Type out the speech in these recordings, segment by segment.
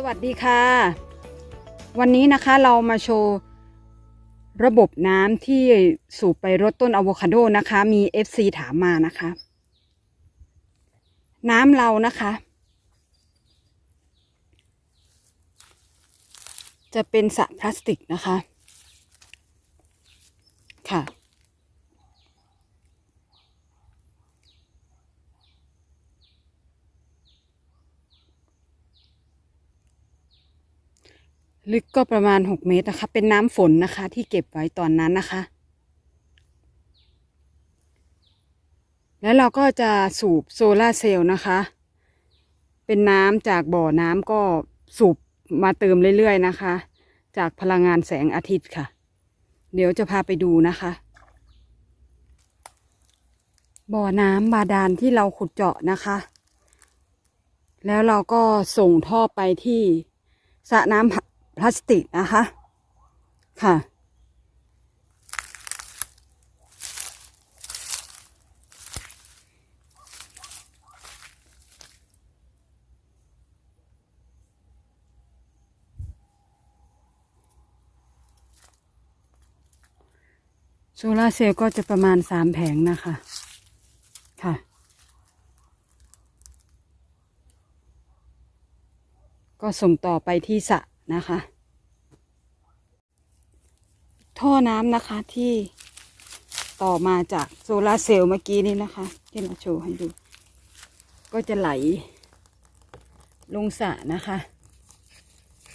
สวัสดีค่ะ วันนี้นะคะเรามาโชว์ระบบน้ำที่สูบไปรดต้นอะโวคาโดนะคะ มี FC ถามมานะคะ น้ำเรานะคะ จะเป็นสระพลาสติกนะคะ ค่ะ ลึกก็ประมาณ6เมตรนะคะ เป็นน้ำฝนนะคะ ที่เก็บไว้ตอนนั้นนะคะ แล้วเราก็จะสูบโซลาเซลล์นะคะ เป็นน้ำจากบ่อน้ำก็สูบมาเติมเรื่อยๆนะคะ จากพลังงานแสงอาทิตย์ค่ะ เดี๋ยวจะพาไปดูนะคะ บ่อน้ำบาดาลที่เราขุดเจาะนะคะ แล้วเราก็ส่งท่อไปที่สระน้ำ พลาสติกนะคะ ค่ะ โซลาร์เซลล์ก็จะประมาณสามแผงนะคะ ค่ะก็ส่งต่อไปที่สระ นะคะ ท่อน้ำนะคะที่ต่อมาจากโซลาร์เซลล์เมื่อกี้นี้นะคะ ที่เราโชว์ให้ดู ก็จะไหล ลงสระนะคะ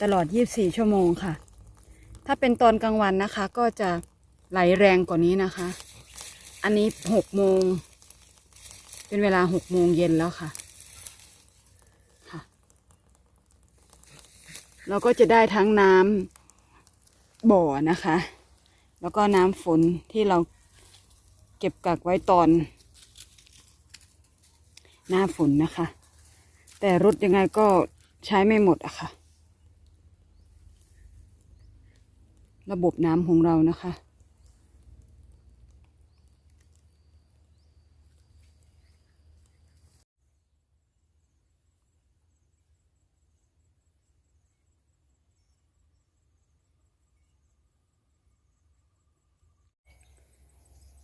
ตลอด 24 ชั่วโมงค่ะ ถ้าเป็นตอนกลางวันนะคะ ก็จะไหลแรงกว่านี้นะคะ อันนี้ 6 โมง เป็นเวลา 6 โมงเย็นแล้วค่ะ เราก็จะได้ทั้งน้ำบ่อนะคะ แล้วก็น้ำฝนที่เราเก็บกักไว้ตอน หน้าฝนนะคะ แต่รถยังไงก็ใช้ไม่หมดอะค่ะ ระบบน้ำของเรานะคะ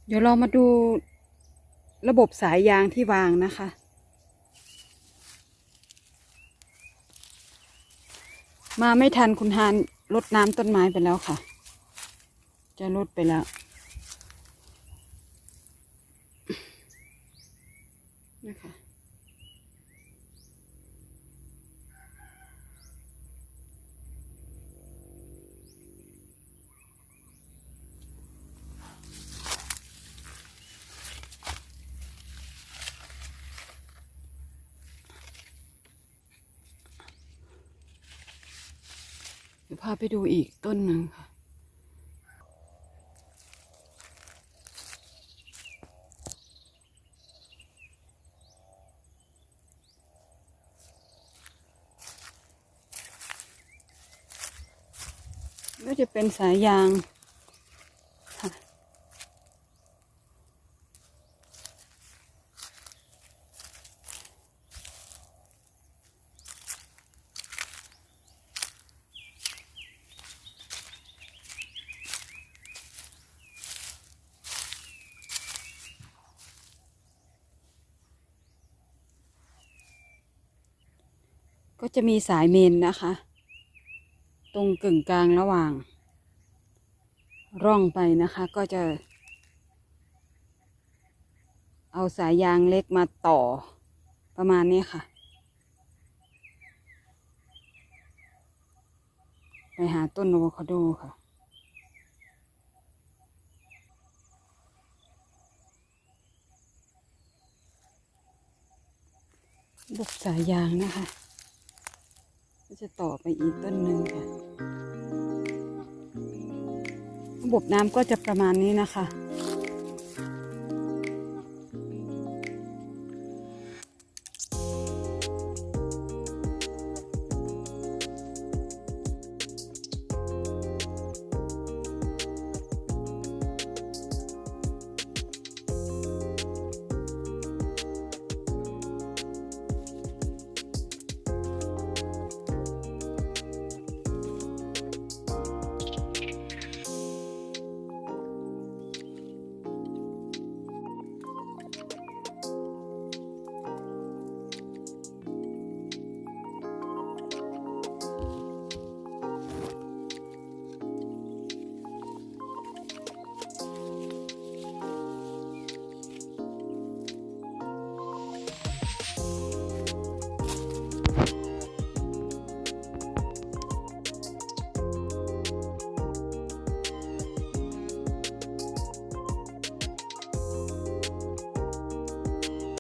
เดี๋ยวเรามาดูระบบสายยางที่วางนะคะ มาไม่ทันคุณฮานลดน้ำต้นไม้ไปแล้วค่ะ จะลดไปแล้ว นะคะ พาไปดูอีกต้นหนึ่งค่ะ ก็จะเป็นสายยาง ก็จะมีสายเมนนะคะ ตรงกึ่งกลางระหว่าง ร่องไปนะคะก็จะ เอาสายยางเล็กมาต่อประมาณนี้ค่ะ ไปหาต้นอะโวคาโดค่ะบุกสายยางนะคะ จะต่อไปอีกต้นหนึ่งค่ะ ระบบน้ำก็จะประมาณนี้นะคะ